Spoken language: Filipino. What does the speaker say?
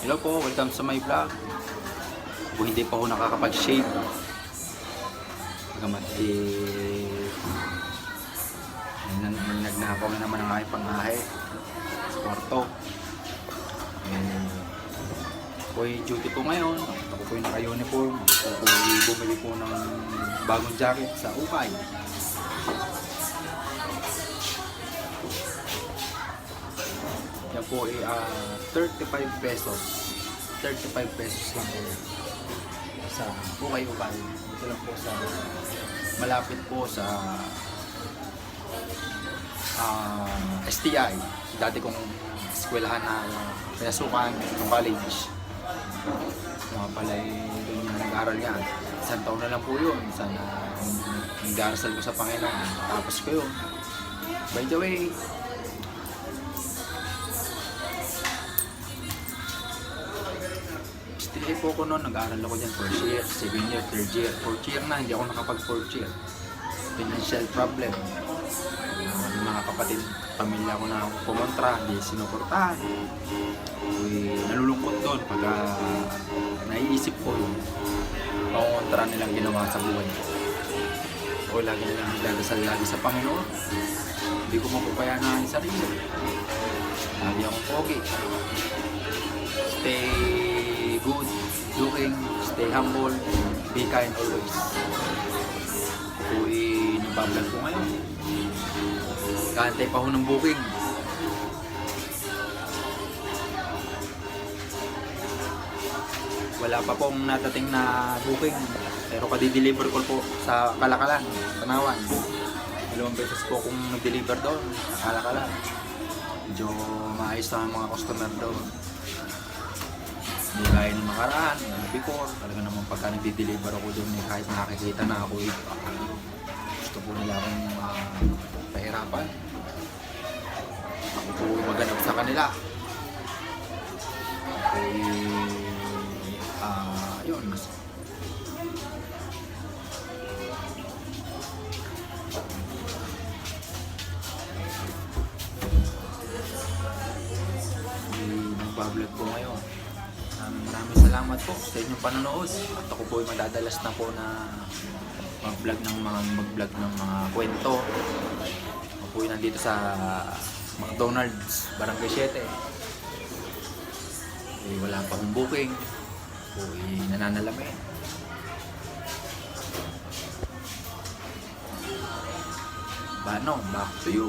Hello po, welcome sa my vlog. Kung hindi pa ako nakakapag-shave, gamat eh, nag nagnakaw na naman ang aking pangahe sa kwarto. Ako'y duty po ngayon. Ako po'y naka-uniform. Ako po'y bumili po ng bagong jacket sa Ukay. Yan po ay ah, 35 pesos. 35 pesos lang po. Sa Ukay Ukay. Ito lang po sa malapit po sa ah, STI. Dati kong eskwelahan na pinasukan ng college. Mga pala yung nag-aaral yan. Isang taon na lang po yun. Sana nag-aaral ko sa Panginoon. Tapos ko yun. By the way, Stay po ko noon, nag-aaral ako dyan first year, second year, third year, fourth year na, hindi ako nakapag fourth year. Financial problem. Uh, mga kapatid, pamilya ko na pumontra, hindi sinuportahan. Uy, nalulungkot doon pag ah, naiisip ko yung pangontra nilang ginawa sa buhay ko. O lagi nilang nagdadasal lagi sa Panginoon. Hindi ko mapapayanan ang sarili. Lagi akong pogi stay good looking, stay humble, be kind always. Uy, nabablog ko ngayon. Kaantay pa ako ng booking. Wala pa pong natating na booking. Pero kadi-deliver ko po sa Kalakalan, Tanawan. Dalawang beses po kung nag-deliver doon, sa Kalakalan. Medyo maayos na ang mga customer doon. Hindi gaya ng nakaraan, ng before. Talaga naman pagka nagdi-deliver ako doon, eh, kahit nakikita na ako, eh, gusto po nila akong uh, pahirapan. Ako po maganap sa kanila. Ako ah, yun. May nagbablog po ngayon. Maraming maraming salamat po sa inyong panonood. At ako po ay madadalas na po na mag-vlog ng mga mag-vlog ng mga kwento. Ako po ay nandito sa McDonald's, Barangay 7. Eh, wala pa akong booking. Ako ay nananalamin. Bano, back to you.